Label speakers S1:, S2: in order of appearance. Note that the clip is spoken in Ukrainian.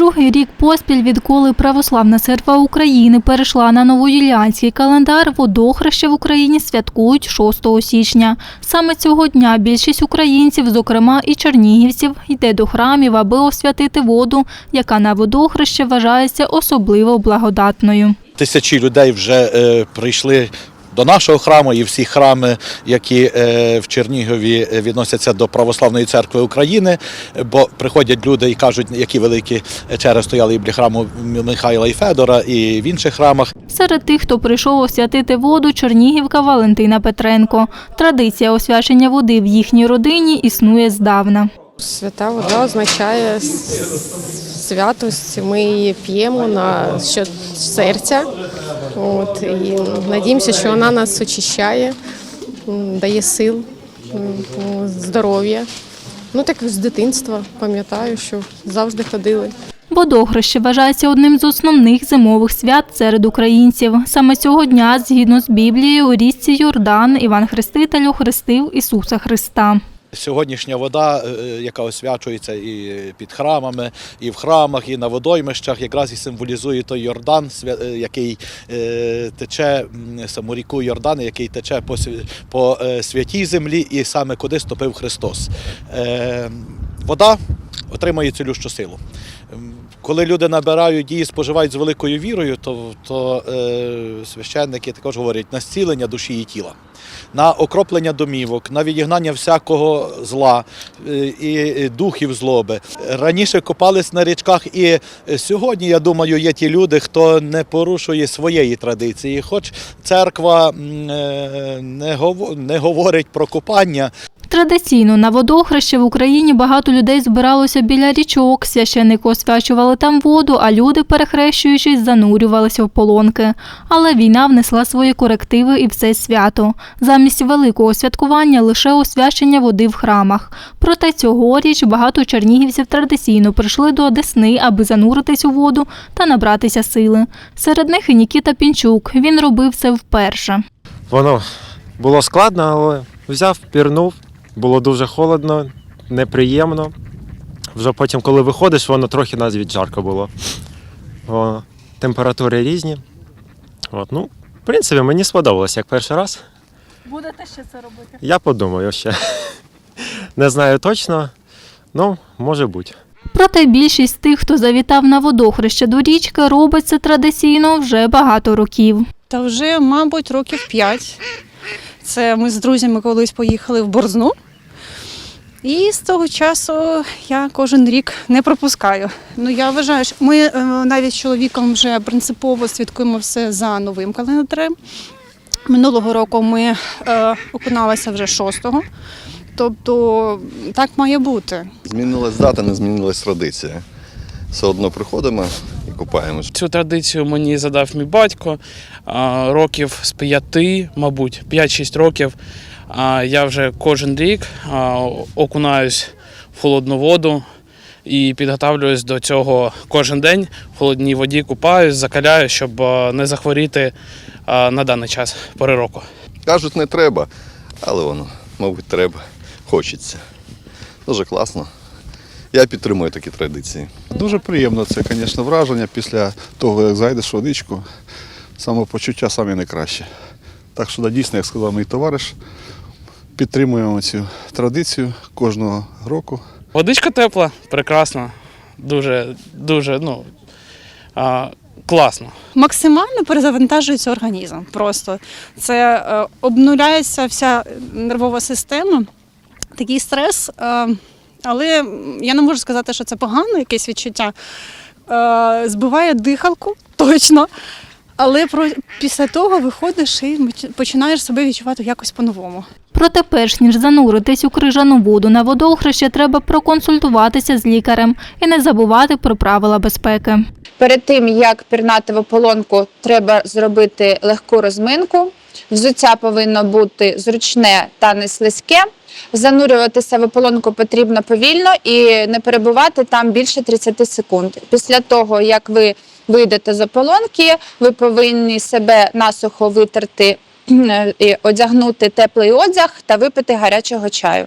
S1: другий рік поспіль, відколи Православна церква України перейшла на новоюліанський календар, водохреще в Україні святкують 6 січня. Саме цього дня більшість українців, зокрема і чернігівців, йде до храмів, аби освятити воду, яка на водохреще вважається особливо благодатною.
S2: Тисячі людей вже е, прийшли до нашого храму і всі храми, які е, в Чернігові е, відносяться до Православної церкви України, бо приходять люди і кажуть, які великі черги стояли і біля храму Михайла і Федора, і в інших храмах.
S1: Серед тих, хто прийшов освятити воду, Чернігівка Валентина Петренко. Традиція освячення води в їхній родині існує здавна.
S3: Свята вода означає с- святость. Ми її п'ємо на що серця. От, і надіємося, що вона нас очищає, дає сил, здоров'я. Ну так з дитинства пам'ятаю, що завжди ходили.
S1: Водохреще вважається одним з основних зимових свят серед українців. Саме цього дня, згідно з Біблією, у річці Йордан Іван Хреститель охрестив Ісуса Христа.
S2: Сьогоднішня вода, е, яка освячується і під храмами, і в храмах, і на водоймищах, якраз і символізує той Йордан, е, який е, тече саму ріку Йордан, який тече по, е, святій землі, і саме куди ступив Христос. Е, Вода отримує цілющу силу. Коли люди набирають її, споживають з великою вірою, то, то е, священники також говорять на зцілення душі і тіла, на окроплення домівок, на відігнання всякого зла е, і духів злоби. Раніше копались на річках, і сьогодні, я думаю, є ті люди, хто не порушує своєї традиції. Хоч церква е, не гово- не говорить про купання,
S1: Традиційно на водохреще в Україні багато людей збиралося біля річок. Священники освячували там воду, а люди, перехрещуючись, занурювалися в полонки. Але війна внесла свої корективи і в це свято. Замість великого святкування лише освячення води в храмах. Проте цьогоріч багато чернігівців традиційно прийшли до Десни, аби зануритись у воду та набратися сили. Серед них і Нікіта Пінчук. Він робив це вперше.
S4: Воно було складно, але взяв, пірнув, було дуже холодно, неприємно. Вже потім, коли виходиш, воно трохи навіть жарко було. О, температури різні. От, ну, в принципі, мені сподобалось як перший раз.
S1: Будете ще це робити?
S4: Я подумаю ще. Не знаю точно, ну, може бути.
S1: Проте більшість тих, хто завітав на водохреще до річки, робить це традиційно вже багато років.
S5: Та вже, мабуть, років п'ять. Це ми з друзями колись поїхали в Борзну. І з того часу я кожен рік не пропускаю. Ну я вважаю, що ми е, навіть з чоловіком вже принципово святкуємо все за новим календарем. Минулого року ми е, окуналися вже 6-го. Тобто так має бути.
S6: Змінилась дата, не змінилась традиція. Все одно приходимо і купаємось.
S7: Цю традицію мені задав мій батько років з п'яти, мабуть, 5-6 років. Я вже кожен рік окунаюсь в холодну воду і підготовлююсь до цього кожен день. В холодній воді купаюсь, закаляю, щоб не захворіти на даний час пори року.
S6: Кажуть, не треба, але воно, мабуть, треба. Хочеться. Дуже класно. Я підтримую такі традиції.
S8: Дуже приємно це, звісно, враження після того, як зайдеш в водичку. Самопочуття саме найкраще. Так що, да, дійсно, як сказав мій товариш, підтримуємо цю традицію кожного року.
S7: Водичка тепла, прекрасна, дуже, дуже ну, а, класно.
S5: максимально перезавантажується організм. Просто це е, обнуляється вся нервова система, такий стрес. Е, але я не можу сказати, що це погано, якесь відчуття. Е, збиває дихалку, точно. Але про, після того виходиш і починаєш себе відчувати якось по-новому.
S1: Проте, перш ніж зануритись у крижану воду на водохреще, треба проконсультуватися з лікарем і не забувати про правила безпеки.
S9: Перед тим як пірнати в ополонку, треба зробити легку розминку. Взуття повинно бути зручне та не слизьке. Занурюватися в ополонку потрібно повільно і не перебувати там більше 30 секунд. Після того, як ви вийдете з ополонки, ви повинні себе насухо витерти, і одягнути теплий одяг та випити гарячого чаю.